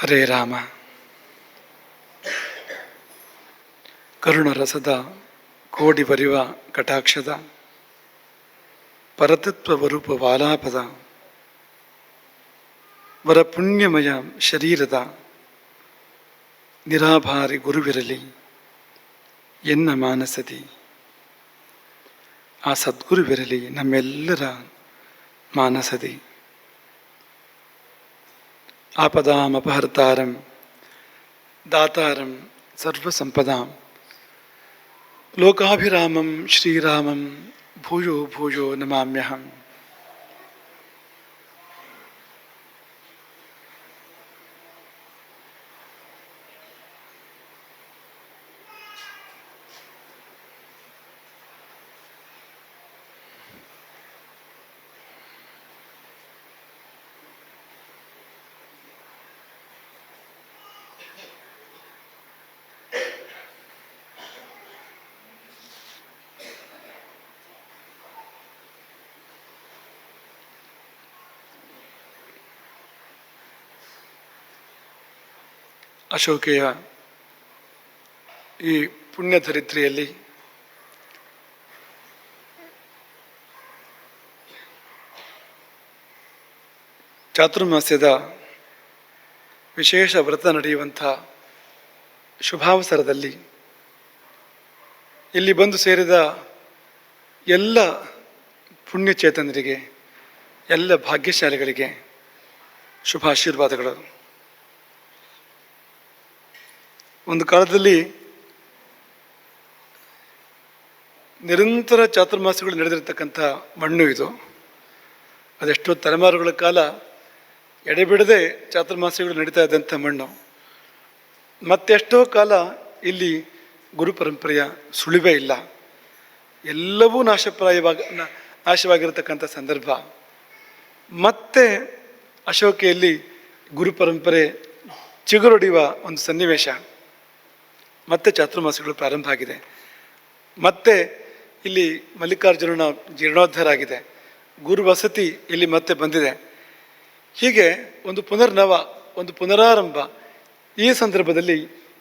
ಹರೇ ರಾಮ. ಕರುಣರಸದ ಕೋಡಿ ಬರಿವ ಕಟಾಕ್ಷದ, ಪರತತ್ವ ವರೂಪ ವಾಲಾಪದ ವರ ಪುಣ್ಯಮಯ ಶರೀರದ ನಿರಾಭಾರಿ ಗುರುವಿರಲಿ ಎನ್ನ ಮಾನಸದಿ. ಆ ಸದ್ಗುರುವಿರಲಿ ನಮ್ಮೆಲ್ಲರ ಮಾನಸದಿ. आपदाम आपदामपहर्तारं दातारं सर्वसम्पदां लोकाभिरामम श्रीरामम भूयो भूयो नमाम्यहम्। ಅಶೋಕೆಯ ಈ ಪುಣ್ಯಧರಿತ್ರಿಯಲ್ಲಿ ಚಾತುರ್ಮಾಸ್ಯದ ವಿಶೇಷ ವ್ರತ ನಡೆಯುವಂಥ ಶುಭಾವಸರದಲ್ಲಿ ಇಲ್ಲಿ ಬಂದು ಸೇರಿದ ಎಲ್ಲ ಪುಣ್ಯಚೇತನರಿಗೆ, ಎಲ್ಲ ಭಾಗ್ಯಶಾಲಿಗಳಿಗೆ ಶುಭಾಶೀರ್ವಾದಗಳು. ಒಂದು ಕಾಲದಲ್ಲಿ ನಿರಂತರ ಚಾತುರ್ಮಾಸಗಳು ನಡೆದಿರ್ತಕ್ಕಂಥ ಮಣ್ಣು ಇದು. ಅದೆಷ್ಟೋ ತಲೆಮಾರುಗಳ ಕಾಲ ಎಡೆಬಿಡದೆ ಚಾತುರ್ಮಾಸಗಳು ನಡೀತಾ ಇದ್ದಂಥ ಮಣ್ಣು. ಮತ್ತೆಷ್ಟೋ ಕಾಲ ಇಲ್ಲಿ ಗುರು ಪರಂಪರೆಯ ಸುಳಿವೇ ಇಲ್ಲ. ಎಲ್ಲವೂ ನಾಶಪ್ರಾಯವಾಗ ನಾಶವಾಗಿರತಕ್ಕಂಥ ಸಂದರ್ಭ. ಮತ್ತೆ ಅಶೋಕೆಯಲ್ಲಿ ಗುರು ಪರಂಪರೆ ಚಿಗುರೊಡೆಯುವ ಒಂದು ಸನ್ನಿವೇಶ. ಮತ್ತೆ ಚಾತುರ್ಮಾಸಗಳು ಪ್ರಾರಂಭ ಆಗಿದೆ. ಮತ್ತೆ ಇಲ್ಲಿ ಮಲ್ಲಿಕಾರ್ಜುನನ ಜೀರ್ಣೋದ್ಧಾರ ಆಗಿದೆ ಗುರು ವಸತಿ ಇಲ್ಲಿ ಮತ್ತೆ ಬಂದಿದೆ. ಹೀಗೆ ಒಂದು ಪುನರ್ನವ, ಒಂದು ಪುನರಾರಂಭ ಈ ಸಂದರ್ಭದಲ್ಲಿ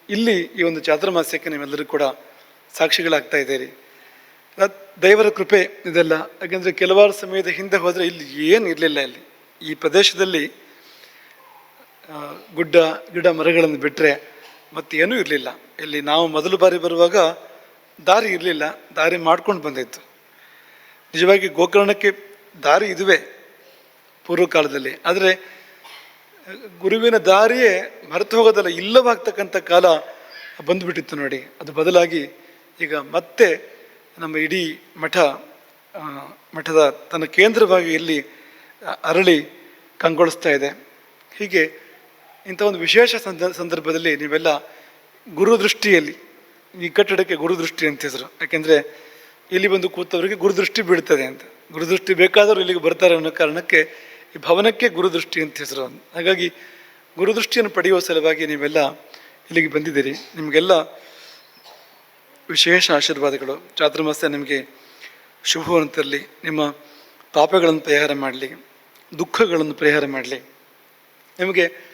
ಇಲ್ಲಿ ಈ ಒಂದು ಚಾತುರ್ಮಾಸ್ಯಕ್ಕೆ ನೀವೆಲ್ಲರೂ ಕೂಡ ಸಾಕ್ಷಿಗಳಾಗ್ತಾ ಇದ್ದೀರಿ. ದೈವರ ಕೃಪೆ ಇದೆಲ್ಲ. ಯಾಕೆಂದರೆ ಕೆಲವಾರು ಸಮಯದ ಹಿಂದೆ ಹೋದರೆ ಇಲ್ಲಿ ಏನು ಇರಲಿಲ್ಲ ಇಲ್ಲಿ. ಈ ಪ್ರದೇಶದಲ್ಲಿ ಗುಡ್ಡ, ಗಿಡ ಮರಗಳನ್ನು ಬಿಟ್ಟರೆ ಮತ್ತೇನೂ ಇರಲಿಲ್ಲ. ಇಲ್ಲಿ ನಾವು ಮೊದಲು ಬಾರಿ ಬರುವಾಗ ದಾರಿ ಇರಲಿಲ್ಲ. ದಾರಿ ಮಾಡ್ಕೊಂಡು ಬಂದಿತ್ತು. ನಿಜವಾಗಿ ಗೋಕರ್ಣಕ್ಕೆ ದಾರಿ ಇದುವೆ ಪೂರ್ವ ಕಾಲದಲ್ಲಿ ಆದರೆ, ಗುರುವಿನ ದಾರಿಯೇ ಮರೆತು ಹೋಗೋದಲ್ಲ, ಇಲ್ಲವಾಗ್ತಕ್ಕಂಥ ಕಾಲ ಬಂದುಬಿಟ್ಟಿತ್ತು ನೋಡಿ. ಅದು ಬದಲಾಗಿ ಈಗ ಮತ್ತೆ ನಮ್ಮ ಇಡೀ ಮಠ ಮಠದ ತನ್ನ ಕೇಂದ್ರವಾಗಿ ಇಲ್ಲಿ ಅರಳಿ ಕಂಗೊಳಿಸ್ತಾ ಇದೆ. ಹೀಗೆ ಇಂಥ ಒಂದು ವಿಶೇಷ ಸಂದ, ಸಂದರ್ಭದಲ್ಲಿ ನೀವೆಲ್ಲ ಗುರುದೃಷ್ಟಿಯಲ್ಲಿ, ಈ ಕಟ್ಟಡಕ್ಕೆ ಗುರುದೃಷ್ಟಿ ಅಂತ ಹೆಸರು. ಯಾಕೆಂದರೆ ಇಲ್ಲಿ ಬಂದು ಕೂತವರಿಗೆ ಗುರುದೃಷ್ಟಿ ಬೀಳ್ತದೆ ಅಂತ. ಗುರುದೃಷ್ಟಿ ಬೇಕಾದವರು ಇಲ್ಲಿಗೆ ಬರ್ತಾರೆ ಅನ್ನೋ ಕಾರಣಕ್ಕೆ ಈ ಭವನಕ್ಕೆ ಗುರುದೃಷ್ಟಿ ಅಂತ ಹೆಸರು. ಹಾಗಾಗಿ ಗುರುದೃಷ್ಟಿಯನ್ನು ಪಡೆಯುವ ಸಲುವಾಗಿ ನೀವೆಲ್ಲ ಇಲ್ಲಿಗೆ ಬಂದಿದ್ದೀರಿ. ನಿಮಗೆಲ್ಲ ವಿಶೇಷ ಆಶೀರ್ವಾದಗಳು. ಚಾತುರ್ಮಾಸ್ಯ ನಿಮಗೆ ಶುಭವನ್ನು ತರಲಿ. ನಿಮ್ಮ ಪಾಪಗಳನ್ನು ಪರಿಹಾರ ಮಾಡಲಿ. ದುಃಖಗಳನ್ನು ಪರಿಹಾರ ಮಾಡಲಿ. ನಿಮಗೆ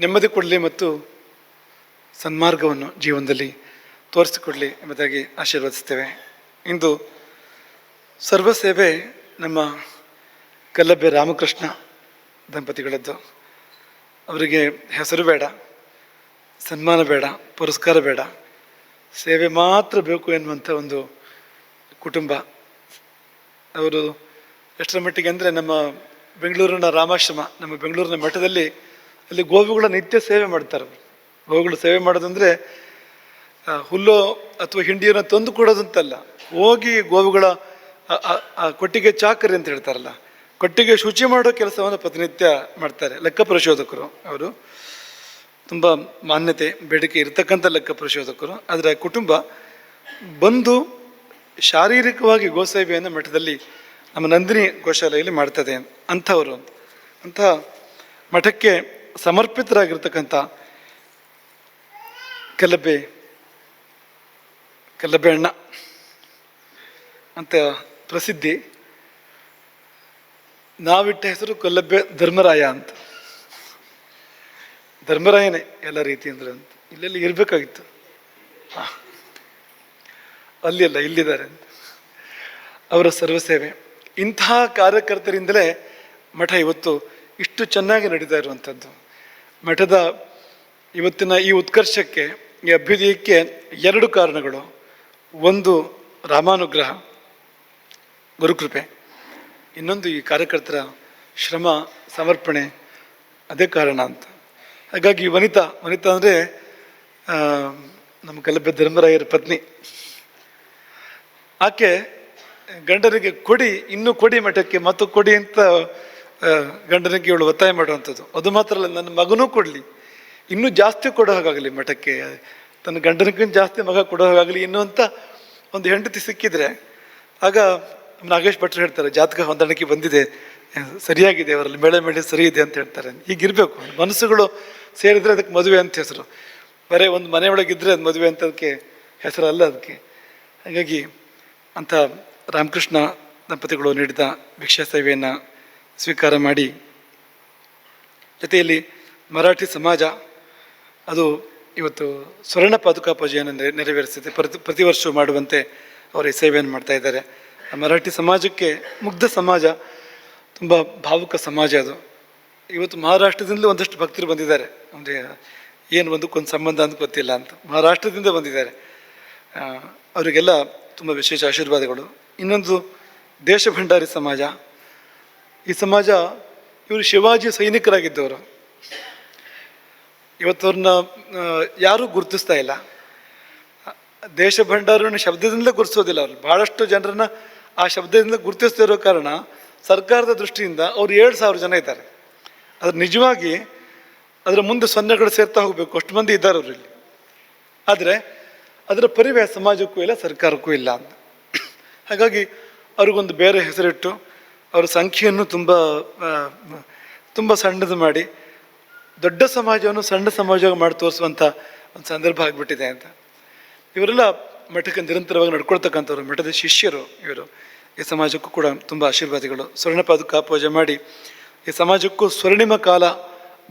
ನೆಮ್ಮದಿ ಕೊಡಲಿ ಮತ್ತು ಸನ್ಮಾರ್ಗವನ್ನು ಜೀವನದಲ್ಲಿ ತೋರಿಸಿಕೊಡಲಿ ಎಂಬುದಾಗಿ ಆಶೀರ್ವದಿಸ್ತೇವೆ. ಇಂದು ಸರ್ವಸೇವೆ ನಮ್ಮ ಕಲ್ಲಬ್ಬೆ ರಾಮಕೃಷ್ಣ ದಂಪತಿಗಳದ್ದು. ಅವರಿಗೆ ಹೆಸರು ಬೇಡ, ಸನ್ಮಾನ ಬೇಡ, ಪುರಸ್ಕಾರ ಬೇಡ. ಸೇವೆ ಮಾತ್ರ ಬೇಕು ಎನ್ನುವಂಥ ಒಂದು ಕುಟುಂಬ. ಅವರು ಎಷ್ಟರ ಮಟ್ಟಿಗೆ ಅಂದರೆ ನಮ್ಮ ಬೆಂಗಳೂರಿನ ರಾಮಾಶ್ರಮ, ನಮ್ಮ ಬೆಂಗಳೂರಿನ ಮಠದಲ್ಲಿ ಅಲ್ಲಿ ಗೋವುಗಳ ನಿತ್ಯ ಸೇವೆ ಮಾಡ್ತಾರೆ. ಗೋವುಗಳು ಸೇವೆ ಮಾಡೋದಂದರೆ ಹುಲ್ಲು ಅಥವಾ ಹಿಂಡಿಯನ್ನು ತಂದು ಕೊಡೋದಂತಲ್ಲ. ಹೋಗಿ ಗೋವುಗಳ ಕೊಟ್ಟಿಗೆ ಚಾಕರಿ ಅಂತ ಹೇಳ್ತಾರಲ್ಲ, ಕೊಟ್ಟಿಗೆ ಶುಚಿ ಮಾಡೋ ಕೆಲಸವನ್ನು ಪ್ರತಿನಿತ್ಯ ಮಾಡ್ತಾರೆ. ಲೆಕ್ಕ ಪರಿಶೋಧಕರು ಅವರು. ತುಂಬ ಮಾನ್ಯತೆ, ಬೇಡಿಕೆ ಇರತಕ್ಕಂಥ ಲೆಕ್ಕ ಪರಿಶೋಧಕರು. ಆದರೆ ಕುಟುಂಬ ಬಂದು ಶಾರೀರಿಕವಾಗಿ ಗೋಸೇವೆಯನ್ನು ಮಠದಲ್ಲಿ ನಮ್ಮ ನಂದಿನಿ ಗೋಶಾಲೆಯಲ್ಲಿ ಮಾಡ್ತದೆ ಅಂಥವರು. ಅಂತ ಮಠಕ್ಕೆ ಸಮರ್ಪಿತರಾಗಿರ್ತಕ್ಕಂಥ ಕಲ್ಲಬ್ಬೆ ಕಲ್ಲಬ್ಬೆ ಅಣ್ಣ ಅಂತ ಪ್ರಸಿದ್ಧಿ. ನಾವಿಟ್ಟ ಹೆಸರು ಕಲ್ಲಬ್ಬೆ ಧರ್ಮರಾಯ ಅಂತ. ಧರ್ಮರಾಯನೇ ಎಲ್ಲ ರೀತಿಯಿಂದ ಅಂತ. ಇಲ್ಲೆಲ್ಲಿ ಇರಬೇಕಾಗಿತ್ತು. ಅಲ್ಲಿ ಅಲ್ಲ ಇಲ್ಲಿದ್ದಾರೆ ಅಂತ. ಅವರ ಸರ್ವಸೇವೆ. ಇಂತಹ ಕಾರ್ಯಕರ್ತರಿಂದಲೇ ಮಠ ಇವತ್ತು ಇಷ್ಟು ಚೆನ್ನಾಗಿ ನಡೀತಾ ಇರುವಂಥದ್ದು. ಮಠದ ಇವತ್ತಿನ ಈ ಉತ್ಕರ್ಷಕ್ಕೆ, ಈ ಅಭ್ಯುದಯಕ್ಕೆ ಎರಡು ಕಾರಣಗಳು. ಒಂದು ರಾಮಾನುಗ್ರಹ, ಗುರುಕೃಪೆ. ಇನ್ನೊಂದು ಈ ಕಾರ್ಯಕರ್ತರ ಶ್ರಮ, ಸಮರ್ಪಣೆ, ಅದೇ ಕಾರಣ ಅಂತ. ಹಾಗಾಗಿ ವನಿತಾ ವನಿತಾ ಅಂದರೆ ನಮ್ಮ ಗಲಭೆ ಧರ್ಮರಾಯರ ಪತ್ನಿ. ಆಕೆ ಗಂಡರಿಗೆ ಕೊಡಿ, ಇನ್ನೂ ಕೊಡಿ ಮಠಕ್ಕೆ, ಮತ್ತು ಕೊಡಿ ಅಂತ ಗಂಡನಿಗೆ ಇವಳು ಒತ್ತಾಯ ಮಾಡುವಂಥದ್ದು. ಅದು ಮಾತ್ರ ಅಲ್ಲ, ನನ್ನ ಮಗನೂ ಕೊಡಲಿ. ಇನ್ನೂ ಜಾಸ್ತಿ ಕೊಡೋ ಹಾಗಾಗಲಿ ಮಠಕ್ಕೆ. ತನ್ನ ಗಂಡನಿಗಿಂತ ಜಾಸ್ತಿ ಮಗ ಕೊಡೋ ಹಾಗಾಗಲಿ ಇನ್ನೂ ಅಂತ ಒಂದು ಹೆಂಡತಿ ಸಿಕ್ಕಿದ್ರೆ, ಆಗ ನಾಗೇಶ್ ಭಟ್ರು ಹೇಳ್ತಾರೆ, ಜಾತಕ ಹೊಂದಾಣಿಕೆ ಬಂದಿದೆ. ಸರಿಯಾಗಿದೆ, ಅವರಲ್ಲಿ ಮೇಳೆ ಮೇಳೆ ಸರಿ ಇದೆ ಅಂತ ಹೇಳ್ತಾರೆ. ಹೀಗಿರಬೇಕು. ಮನಸ್ಸುಗಳು ಸೇರಿದರೆ ಅದಕ್ಕೆ ಮದುವೆ ಅಂತ ಹೆಸರು. ಬರೇ ಒಂದು ಮನೆ ಒಳಗಿದ್ರೆ ಅದು ಮದುವೆ ಅಂತ ಅದಕ್ಕೆ ಹೆಸರಲ್ಲ ಅದಕ್ಕೆ. ಹಾಗಾಗಿ ಅಂತ ರಾಮಕೃಷ್ಣ ದಂಪತಿಗಳು ನೀಡಿದ ಭಿಕ್ಷಾ ಸೇವೆಯನ್ನು ಸ್ವೀಕಾರ ಮಾಡಿ ಜೊತೆಯಲ್ಲಿ ಮರಾಠಿ ಸಮಾಜ ಅದು ಇವತ್ತು ಸ್ವರ್ಣ ಪಾದುಕಾ ಪೂಜೆಯನ್ನು ನೆರೆ- ನೆರವೇರಿಸಿದೆ. ಪ್ರತಿ ಪ್ರತಿ ವರ್ಷವೂ ಮಾಡುವಂತೆ ಅವರು ಈ ಸೇವೆಯನ್ನು ಮಾಡ್ತಾ ಇದ್ದಾರೆ. ಮರಾಠಿ ಸಮಾಜಕ್ಕೆ ಮುಗ್ಧ ಸಮಾಜ, ತುಂಬ ಭಾವುಕ ಸಮಾಜ ಅದು. ಇವತ್ತು ಮಹಾರಾಷ್ಟ್ರದಿಂದಲೂ ಒಂದಷ್ಟು ಭಕ್ತರು ಬಂದಿದ್ದಾರೆ. ಅಂದರೆ ಏನು ಒಂದಕ್ಕೊಂದು ಸಂಬಂಧ ಅಂತ ಗೊತ್ತಿಲ್ಲ ಅಂತ. ಮಹಾರಾಷ್ಟ್ರದಿಂದ ಬಂದಿದ್ದಾರೆ. ಅವರಿಗೆಲ್ಲ ತುಂಬ ವಿಶೇಷ ಆಶೀರ್ವಾದಗಳು. ಇನ್ನೊಂದು ದೇಶ ಭಂಡಾರಿ ಸಮಾಜ ಈ ಸಮಾಜ ಇವರು ಶಿವಾಜಿ ಸೈನಿಕರಾಗಿದ್ದವರು. ಇವತ್ತವ್ರನ್ನ ಯಾರೂ ಗುರುತಿಸ್ತಾ ಇಲ್ಲ. ದೇಶ ಭಂಡಾರವನ್ನು ಶಬ್ದದಿಂದಲೇ ಗುರುತಿಸೋದಿಲ್ಲ ಅವರು. ಭಾಳಷ್ಟು ಜನರನ್ನ ಆ ಶಬ್ದದಿಂದ ಗುರುತಿಸ್ತಾ ಇರೋ ಕಾರಣ ಸರ್ಕಾರದ ದೃಷ್ಟಿಯಿಂದ ಅವ್ರು ಏಳು ಸಾವಿರ ಜನ ಇದ್ದಾರೆ. ಅದ್ರ ನಿಜವಾಗಿ ಅದರ ಮುಂದೆ ಸೊನ್ನೆಗಳು ಸೇರ್ತಾ ಹೋಗಬೇಕು. ಅಷ್ಟು ಮಂದಿ ಇದ್ದಾರೆ ಅವರಲ್ಲಿ ಆದರೆ ಅದರ ಪರಿವೆ ಸಮಾಜಕ್ಕೂ ಇಲ್ಲ, ಸರ್ಕಾರಕ್ಕೂ ಇಲ್ಲ ಅಂತ. ಹಾಗಾಗಿ ಅವ್ರಿಗೊಂದು ಬೇರೆ ಹೆಸರಿಟ್ಟು ಅವರ ಸಂಖ್ಯೆಯನ್ನು ತುಂಬ ತುಂಬ ಸಣ್ಣದು ಮಾಡಿ, ದೊಡ್ಡ ಸಮಾಜವನ್ನು ಸಣ್ಣ ಸಮಾಜವಾಗಿ ಮಾಡಿ ತೋರಿಸುವಂಥ ಒಂದು ಸಂದರ್ಭ ಆಗಿಬಿಟ್ಟಿದೆ ಅಂತ. ಇವರೆಲ್ಲ ಮಠಕ್ಕೆ ನಿರಂತರವಾಗಿ ನಡ್ಕೊಳ್ತಕ್ಕಂಥವ್ರು, ಮಠದ ಶಿಷ್ಯರು ಇವರು. ಈ ಸಮಾಜಕ್ಕೂ ಕೂಡ ತುಂಬ ಆಶೀರ್ವಾದಗಳು. ಸ್ವರ್ಣ ಪಾದುಕ ಪೂಜೆ ಮಾಡಿ, ಈ ಸಮಾಜಕ್ಕೂ ಸ್ವರ್ಣಿಮ ಕಾಲ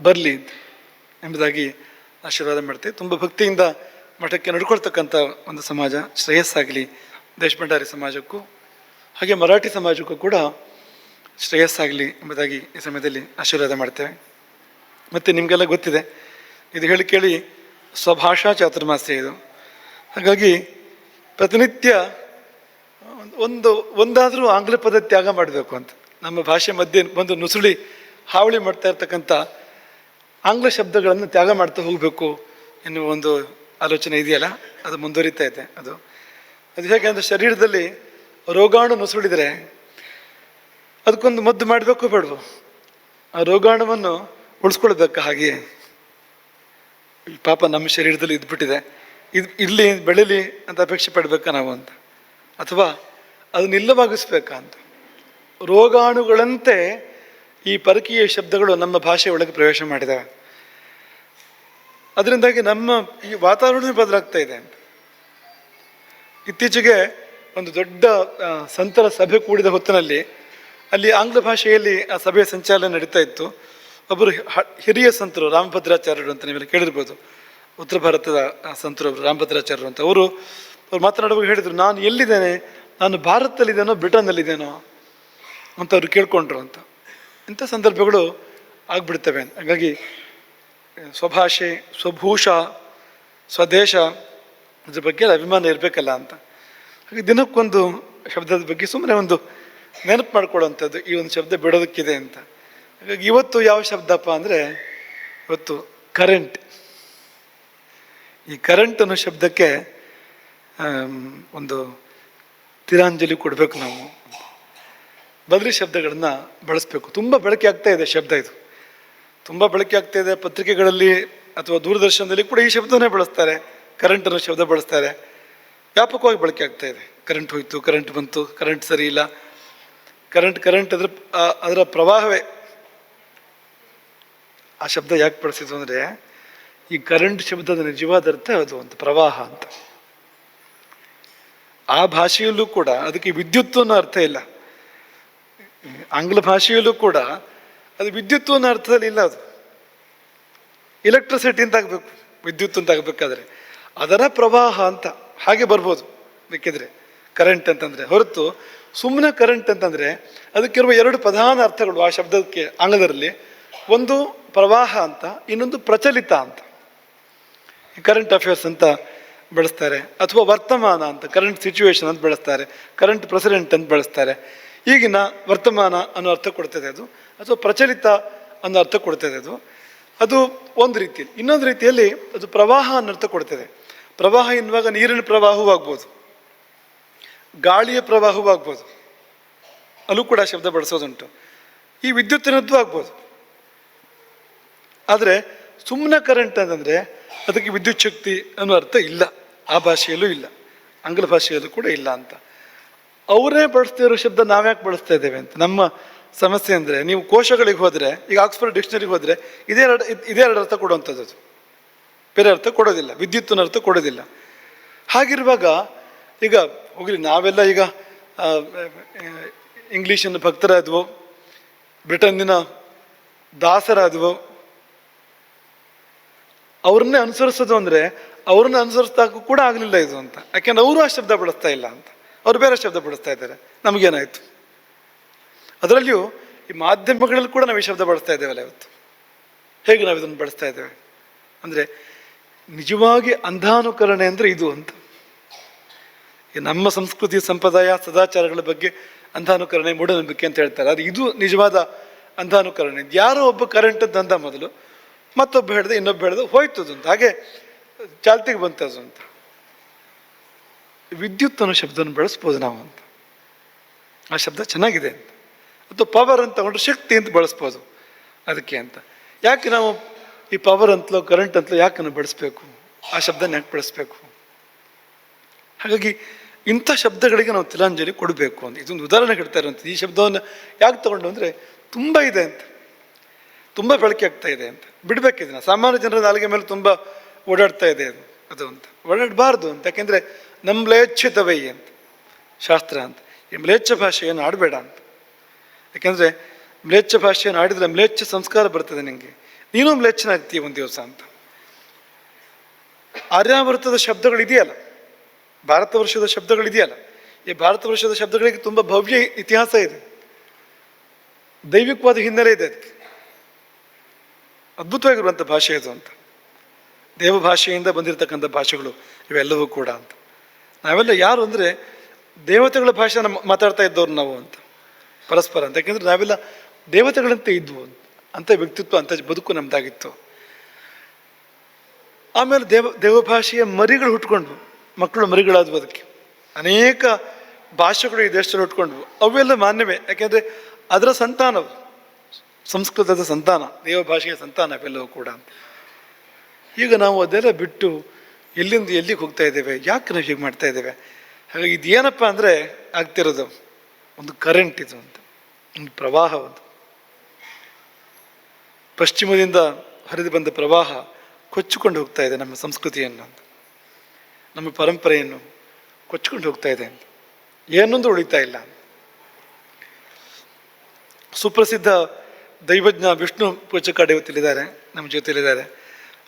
ಬರಲಿ ಎಂಬುದಾಗಿ ಆಶೀರ್ವಾದ ಮಾಡ್ತೀವಿ. ತುಂಬ ಭಕ್ತಿಯಿಂದ ಮಠಕ್ಕೆ ನಡ್ಕೊಳ್ತಕ್ಕಂಥ ಒಂದು ಸಮಾಜ ಶ್ರೇಯಸ್ಸಾಗಲಿ. ದೇಶಭಂಡಾರಿ ಸಮಾಜಕ್ಕೂ, ಹಾಗೆ ಮರಾಠಿ ಸಮಾಜಕ್ಕೂ ಕೂಡ ಶ್ರೇಯಸ್ಸಾಗಲಿ ಎಂಬುದಾಗಿ ಈ ಸಮಯದಲ್ಲಿ ಆಶೀರ್ವಾದ ಮಾಡ್ತೇವೆ. ಮತ್ತು ನಿಮಗೆಲ್ಲ ಗೊತ್ತಿದೆ, ಇದು ಹೇಳಿ ಕೇಳಿ ಸ್ವಭಾಷಾ ಚಾತುರ್ಮಾಸ್ಯ ಇದು. ಹಾಗಾಗಿ ಪ್ರತಿನಿತ್ಯ ಒಂದು, ಒಂದಾದರೂ ಆಂಗ್ಲ ಪದ ತ್ಯಾಗ ಮಾಡಬೇಕು ಅಂತ. ನಮ್ಮ ಭಾಷೆ ಮಧ್ಯೆ ಒಂದು ನುಸುಳಿ ಹಾವಳಿ ಮಾಡ್ತಾ ಇರ್ತಕ್ಕಂಥ ಆಂಗ್ಲ ಶಬ್ದಗಳನ್ನು ತ್ಯಾಗ ಮಾಡ್ತಾ ಹೋಗಬೇಕು ಎನ್ನುವ ಒಂದು ಆಲೋಚನೆ ಇದೆಯಲ್ಲ, ಅದು ಮುಂದುವರಿತಾ ಇದೆ ಅದು. ಅದು ಹೇಗೆ ಅಂದರೆ ಶರೀರದಲ್ಲಿ ರೋಗಾಣು ನುಸುಳಿದರೆ ಅದಕ್ಕೊಂದು ಮದ್ದು ಮಾಡಬೇಕು ಬೇಡವು. ಆ ರೋಗಾಣುವನ್ನು ಉಳಿಸ್ಕೊಳ್ಬೇಕು ಹಾಗೆಯೇ ಪಾಪ ನಮ್ಮ ಶರೀರದಲ್ಲಿ ಇದ್ಬಿಟ್ಟಿದೆ. ಇದು ಇಲ್ಲಿ ಬೆಳೀಲಿ ಅಂತ ಅಪೇಕ್ಷೆ ಪಡಬೇಕಾ ನಾವು ಅಂತ? ಅಥವಾ ಅದನ್ನ ಇಲ್ಲವಾಗಿಸ್ಬೇಕಾ ಅಂತ? ರೋಗಾಣುಗಳಂತೆ ಈ ಪರಕೀಯ ಶಬ್ದಗಳು ನಮ್ಮ ಭಾಷೆ ಒಳಗೆ ಪ್ರವೇಶ ಮಾಡಿದೆ. ಅದರಿಂದಾಗಿ ನಮ್ಮ ಈ ವಾತಾವರಣ ಬದಲಾಗ್ತಾ ಇದೆ ಇತ್ತೀಚೆಗೆ ಒಂದು ದೊಡ್ಡ ಸಂತರ ಸಭೆ ಕೂಡಿದ ಹೊತ್ತಿನಲ್ಲಿ ಅಲ್ಲಿ ಆಂಗ್ಲ ಭಾಷೆಯಲ್ಲಿ ಆ ಸಭೆಯ ಸಂಚಾಲನೆ ನಡೀತಾ ಇತ್ತು. ಒಬ್ಬರು ಹಿರಿಯ ಸಂತರು ರಾಮಭದ್ರಾಚಾರ್ಯರು ಅಂತ ನೀವೆಲ್ಲ ಕೇಳಿರ್ಬೋದು. ಉತ್ತರ ಭಾರತದ ಸಂತರು ಒಬ್ಬರು ರಾಮಭದ್ರಾಚಾರ್ಯರು ಅಂತ. ಅವರು, ಅವ್ರು ಮಾತನಾಡುವಾಗ ಹೇಳಿದರು, ನಾನು ಎಲ್ಲಿದ್ದೇನೆ? ನಾನು ಭಾರತದಲ್ಲಿದ್ದೇನೋ, ಬ್ರಿಟನ್ನಲ್ಲಿದ್ದೇನೋ? ಅಂತ ಅವರು ಕೇಳ್ಕೊಂಡ್ರು ಅಂತ. ಇಂಥ ಸಂದರ್ಭಗಳು ಆಗ್ಬಿಡ್ತವೆ. ಹಾಗಾಗಿ, ಸ್ವಭಾಷೆ, ಸ್ವಭೂಷ, ಸ್ವದೇಶ ಅದ್ರ ಬಗ್ಗೆ ಅಭಿಮಾನ ಇರಬೇಕಲ್ಲ ಅಂತ. ಹಾಗೆ ದಿನಕ್ಕೊಂದು ಶಬ್ದದ ಬಗ್ಗೆ ಸುಮ್ಮನೆ ಒಂದು ನೆನಪು ಮಾಡ್ಕೊಳ್ಳೋವಂಥದ್ದು ಈ ಒಂದು ಶಬ್ದ ಬಿಡೋದಕ್ಕಿದೆ ಅಂತ. ಹಾಗಾಗಿ ಇವತ್ತು ಯಾವ ಶಬ್ದಪ್ಪ ಅಂದರೆ ಇವತ್ತು ಕರೆಂಟ್ ಈ ಕರೆಂಟ್ ಅನ್ನೋ ಶಬ್ದಕ್ಕೆ ಒಂದು ತಿರಾಂಜಲಿ ಕೊಡಬೇಕು ನಾವು. ಬದಲಿ ಶಬ್ದಗಳನ್ನ ಬಳಸಬೇಕು. ತುಂಬ ಬಳಕೆ ಆಗ್ತಾ ಇದೆ ಶಬ್ದ ಇದು. ತುಂಬ ಬಳಕೆ ಆಗ್ತಾ ಇದೆ ಪತ್ರಿಕೆಗಳಲ್ಲಿ ಅಥವಾ ದೂರದರ್ಶನದಲ್ಲಿ ಕೂಡ ಈ ಶಬ್ದನೇ ಬಳಸ್ತಾರೆ. ಕರೆಂಟ್ ಅನ್ನೋ ಶಬ್ದ ಬಳಸ್ತಾರೆ. ವ್ಯಾಪಕವಾಗಿ ಬಳಕೆ ಆಗ್ತಾ ಇದೆ. ಕರೆಂಟ್ ಹೋಯ್ತು ಕರೆಂಟ್ ಬಂತು ಕರೆಂಟ್ ಸರಿ ಇಲ್ಲ. ಕರೆಂಟ್ ಕರೆಂಟ್ ಅದ್ರ ಅದರ ಪ್ರವಾಹವೇ. ಆ ಶಬ್ದ ಯಾಕೆ ಬಳಸಿದ್ರು ಅಂದರೆ, ಈ ಕರೆಂಟ್ ಶಬ್ದದ ನಿಜವಾದ ಅರ್ಥ ಅದು ಒಂದು ಪ್ರವಾಹ ಅಂತ. ಆ ಭಾಷೆಯಲ್ಲೂ ಕೂಡ, ಅದಕ್ಕೆ ವಿದ್ಯುತ್ ಅನ್ನೋ ಅರ್ಥ ಇಲ್ಲ. ಆಂಗ್ಲ ಭಾಷೆಯಲ್ಲೂ ಕೂಡ, ಅದು ವಿದ್ಯುತ್ ಅನ್ನೋ ಅರ್ಥದಲ್ಲಿ ಇಲ್ಲ ಅದು. ಎಲೆಕ್ಟ್ರಿಸಿಟಿ ಅಂತ ಆಗಬೇಕು, ವಿದ್ಯುತ್ ಅಂತ ಆಗಬೇಕಾದ್ರೆ. ಅದರ ಪ್ರವಾಹ ಅಂತ, ಹಾಗೆ ಬರ್ಬೋದು. ಬೇಕಿದ್ರೆ ಕರೆಂಟ್ ಅಂತಂದರೆ. ಹೊರತು ಸುಮ್ಮನೆ ಕರೆಂಟ್ ಅಂತಂದರೆ ಅದಕ್ಕಿರುವ ಎರಡು ಪ್ರಧಾನ ಅರ್ಥಗಳು ಆ ಶಬ್ದಕ್ಕೆ ಆಂಗ್ಲದಲ್ಲಿ. ಒಂದು ಪ್ರವಾಹ ಅಂತ, ಇನ್ನೊಂದು ಪ್ರಚಲಿತ ಅಂತ. ಕರೆಂಟ್ ಅಫೇರ್ಸ್ ಅಂತ ಬಳಸ್ತಾರೆ. ಅಥವಾ ವರ್ತಮಾನ ಅಂತ ಕರೆಂಟ್ ಸಿಚುವೇಶನ್ ಅಂತ ಬಳಸ್ತಾರೆ. ಕರೆಂಟ್ ಪ್ರೆಸಿಡೆಂಟ್ ಅಂತ ಬಳಸ್ತಾರೆ. ಈಗಿನ ವರ್ತಮಾನ ಅನ್ನೋ ಅರ್ಥ ಕೊಡ್ತದೆ ಅದು. ಅಥವಾ ಪ್ರಚಲಿತ ಅನ್ನೋ ಅರ್ಥ ಕೊಡ್ತದೆ ಅದು. ಅದು ಒಂದು ರೀತಿಯಲ್ಲಿ ಇನ್ನೊಂದು ರೀತಿಯಲ್ಲಿ ಅದು ಪ್ರವಾಹ ಅನ್ನೋ ಅರ್ಥ ಕೊಡ್ತದೆ. ಪ್ರವಾಹ ಎನ್ನುವಾಗ ನೀರಿನ ಪ್ರವಾಹವೂ ಆಗ್ಬೋದು. ಗಾಳಿಯ ಪ್ರವಾಹವೂ ಆಗ್ಬೋದು. ಅಲ್ಲೂ ಕೂಡ ಶಬ್ದ ಬಳಸೋದುಂಟು. ಈ ವಿದ್ಯುತ್ತಿನದ್ದು ಆಗ್ಬೋದು. ಆದರೆ ಸುಮ್ಮನೆ ಕರೆಂಟ್ ಅಂತಂದರೆ ಅದಕ್ಕೆ ವಿದ್ಯುತ್ ಶಕ್ತಿ ಅನ್ನೋ ಅರ್ಥ ಇಲ್ಲ. ಆ ಭಾಷೆಯಲ್ಲೂ ಇಲ್ಲ. ಆಂಗ್ಲ ಭಾಷೆಯಲ್ಲೂ ಕೂಡ ಇಲ್ಲ ಅಂತ. ಅವರೇ ಬಳಸ್ತಾ ಇರೋ ಶಬ್ದ ನಾವ್ಯಾಕೆ ಬಳಸ್ತಾ ಇದ್ದೇವೆ ಅಂತ. ನಮ್ಮ ಸಮಸ್ಯೆ ಅಂದರೆ ನೀವು ಕೋಶಗಳಿಗೆ ಹೋದರೆ, ಈಗ ಆಕ್ಸ್ಫರ್ಡ್ ಡಿಕ್ಷನರಿಗೆ ಹೋದರೆ ಇದೇ ಇದೇ ಎರಡು ಅರ್ಥ ಕೊಡುವಂಥದ್ದು ಬೇರೆ ಅರ್ಥ ಕೊಡೋದಿಲ್ಲ. ವಿದ್ಯುತ್ತಿನ ಅರ್ಥ ಕೊಡೋದಿಲ್ಲ. ಹಾಗಿರುವಾಗ ಈಗ ಹೋಗಲಿ, ನಾವೆಲ್ಲ ಈಗ ಇಂಗ್ಲೀಷನ್ನು ಭಕ್ತರಾದವು, ಬ್ರಿಟನ್ನಿನ ದಾಸರಾದವು. ಅವ್ರನ್ನೇ ಅನುಸರಿಸೋದು ಅಂದರೆ ಅವ್ರನ್ನ ಅನುಸರಿಸ್ದಾಗೂ ಕೂಡ ಆಗಲಿಲ್ಲ ಇದು ಅಂತ. ಯಾಕೆಂದ್ರೆ ಅವರು ಆ ಶಬ್ದ ಬಳಸ್ತಾ ಇಲ್ಲ ಅಂತ. ಅವ್ರು ಬೇರೆ ಶಬ್ದ ಬಳಸ್ತಾ ಇದ್ದಾರೆ. ನಮಗೇನಾಯಿತು? ಅದರಲ್ಲಿಯೂ ಈ ಮಾಧ್ಯಮಗಳಲ್ಲಿ ಕೂಡ ನಾವು ಈ ಶಬ್ದ ಬಳಸ್ತಾ ಇದ್ದೇವಲ್ಲ ಇವತ್ತು. ಹೇಗೆ ನಾವು ಇದನ್ನು ಬಳಸ್ತಾ ಇದ್ದೇವೆ? ಅಂದರೆ ನಿಜವಾಗಿ ಅಂಧಾನುಕರಣೆ ಅಂದರೆ ಇದು ಅಂತ. ನಮ್ಮ ಸಂಸ್ಕೃತಿ ಸಂಪ್ರದಾಯ, ಸದಾಚಾರಗಳ ಬಗ್ಗೆ ಅಂಧಾನುಕರಣೆ, ಮೂಢನಂಬಿಕೆ ಅಂತ ಹೇಳ್ತಾರೆ. ಅದು ಇದು ನಿಜವಾದ ಅಂಧಾನುಕರಣೆ. ಯಾರೋ ಒಬ್ಬ ಕರೆಂಟ್ ದಂಧ ಮೊದಲು, ಮತ್ತೊಬ್ಬ ಹೇಳ್ದೆ, ಇನ್ನೊಬ್ಬ ಹೇಳ್ದೆ ಹೋಯ್ತು ಅಂತ ಹಾಗೆ ಚಾಲ್ತಿಗೆ ಬಂತದು ಅಂತ. ವಿದ್ಯುತ್ ಅನ್ನೋ ಶಬ್ದವನ್ನು ಬಳಸ್ಬೋದು ನಾವು ಅಂತ. ಆ ಶಬ್ದ ಚೆನ್ನಾಗಿದೆ ಅಂತ. ಅಥವಾ ಪವರ್ ಅಂತ ತಗೊಂಡ್ರೆ ಶಕ್ತಿ ಅಂತ ಬಳಸ್ಬೋದು ಅದಕ್ಕೆ ಅಂತ. ಯಾಕೆ ನಾವು ಈ ಪವರ್ ಅಂತಲೋ ಕರೆಂಟ್ ಅಂತಲೋ ಯಾಕೆ ಬಳಸಬೇಕು ಬಳಸ್ಬೇಕು? ಆ ಶಬ್ದನ ಯಾಕೆ ಬಳಸ್ಬೇಕು? ಹಾಗಾಗಿ ಇಂಥ ಶಬ್ದಗಳಿಗೆ ನಾವು ತಿಲಾಂಜಲಿ ಕೊಡಬೇಕು ಅಂತ. ಇದೊಂದು ಉದಾಹರಣೆ ಹೇಳ್ತಾ ಇರುವಂಥದ್ದು. ಈ ಶಬ್ದವನ್ನು ಯಾಕೆ ತಗೊಂಡು ಅಂದರೆ ತುಂಬ ಇದೆ ಅಂತ. ತುಂಬ ಬೆಳಕೆ ಆಗ್ತಾ ಇದೆ ಅಂತ. ಬಿಡ್ಬೇಕು ಇದನ್ನ. ಸಾಮಾನ್ಯ ಜನರ ನಾಲಿಗೆ ಮೇಲೆ ತುಂಬ ಓಡಾಡ್ತಾ ಇದೆ ಅದು. ಅದು ಅಂತ. ಓಡಾಡಬಾರ್ದು ಅಂತ. ಯಾಕೆಂದರೆ ನಮ್ಮ ಅಂತ. ಶಾಸ್ತ್ರ ಅಂತ. ಈ ಮ್ಲೇಚ್ಛ ಭಾಷೆಯನ್ನು ಆಡಬೇಡ ಅಂತ. ಯಾಕೆಂದರೆ ಮ್ಲೇಚ್ಛ ಭಾಷೆಯನ್ನು ಆಡಿದರೆ ಮ್ಲೇಚ್ಛ ಸಂಸ್ಕಾರ ಬರ್ತದೆ ನಿಮಗೆ ನೀನು ಮ್ಲೇಚ್ಛನಾಗ್ತೀಯ ಒಂದು ದಿವಸ ಅಂತ. ಆರ್ಯಾವೃತದ ಶಬ್ದಗಳು ಇದೆಯಲ್ಲ. ಭಾರತ ವರ್ಷದ ಶಬ್ದಗಳಿದೆಯಲ್ಲ? ಈ ಭಾರತ ವರ್ಷದ ಶಬ್ದಗಳಿಗೆ ತುಂಬ ಭವ್ಯ ಇತಿಹಾಸ ಇದೆ. ದೈವಿಕವಾದ ಹಿನ್ನೆಲೆ ಇದೆ ಅದಕ್ಕೆ. ಅದ್ಭುತವಾಗಿರುವಂಥ ಭಾಷೆ ಇದು ಅಂತ. ದೇವ ಭಾಷೆಯಿಂದ ಬಂದಿರತಕ್ಕಂಥ ಭಾಷೆಗಳು ಇವೆಲ್ಲವೂ ಕೂಡ ಅಂತ. ನಾವೆಲ್ಲ ಯಾರು ಅಂದರೆ ದೇವತೆಗಳ ಭಾಷೆ ಮಾತಾಡ್ತಾ ಇದ್ದವ್ರು ನಾವು ಅಂತ. ಪರಸ್ಪರ ಅಂತ. ಯಾಕೆಂದ್ರೆ ನಾವೆಲ್ಲ ದೇವತೆಗಳಂತೆ ಇದ್ವು ಅಂತ. ಅಂಥ ವ್ಯಕ್ತಿತ್ವ, ಅಂತ ಬದುಕು ನಮ್ದಾಗಿತ್ತು. ಆಮೇಲೆ ದೇವ, ದೇವಭಾಷೆಯ ಮರಿಗಳು ಹುಟ್ಕೊಂಡ್ವು. ಮಕ್ಕಳು ಮರಿಗಳಾದ ಅದಕ್ಕೆ ಅನೇಕ ಭಾಷೆಗಳು ಈ ದೇಶದಲ್ಲಿ ಹುಟ್ಕೊಂಡ್ವು ಅವೆಲ್ಲ ಮಾನ್ಯವೇ. ಯಾಕೆಂದರೆ ಅದರ ಸಂತಾನವು ಸಂಸ್ಕೃತದ ಸಂತಾನ ದೇವ ಭಾಷೆಯ ಸಂತಾನ ಅವೆಲ್ಲವೂ ಕೂಡ. ಈಗ ನಾವು ಅದೆಲ್ಲ ಬಿಟ್ಟು ಎಲ್ಲಿಂದ ಎಲ್ಲಿಗೆ ಹೋಗ್ತಾ ಇದ್ದೇವೆ? ಯಾಕೆ ನಾವು ಹೀಗೆ ಮಾಡ್ತಾ ಇದ್ದೇವೆ? ಹಾಗಾಗಿ ಇದೇನಪ್ಪ ಅಂದರೆ ಆಗ್ತಿರೋದು. ಒಂದು ಕರೆಂಟ್ ಇದು ಅಂತ. ಒಂದು ಪ್ರವಾಹ ಒಂದು. ಪಶ್ಚಿಮದಿಂದ ಹರಿದು ಬಂದ ಪ್ರವಾಹ ಕೊಚ್ಚಿಕೊಂಡು ಹೋಗ್ತಾ ಇದೆ ನಮ್ಮ ಸಂಸ್ಕೃತಿಯನ್ನು ನಮ್ಮ ಪರಂಪರೆಯನ್ನು ಕೊಚ್ಕೊಂಡು ಹೋಗ್ತಾ ಇದೆ ಏನೊಂದು ಉಳಿತಾ ಇಲ್ಲ. ಸುಪ್ರಸಿದ್ಧ ದೈವಜ್ಞ ವಿಷ್ಣು ಪೂಜಕ ಇವತ್ತಿಲ್ಲಿದ್ದಾರೆ ನಮ್ಮ ಜೊತೆಯಲ್ಲಿದ್ದಾರೆ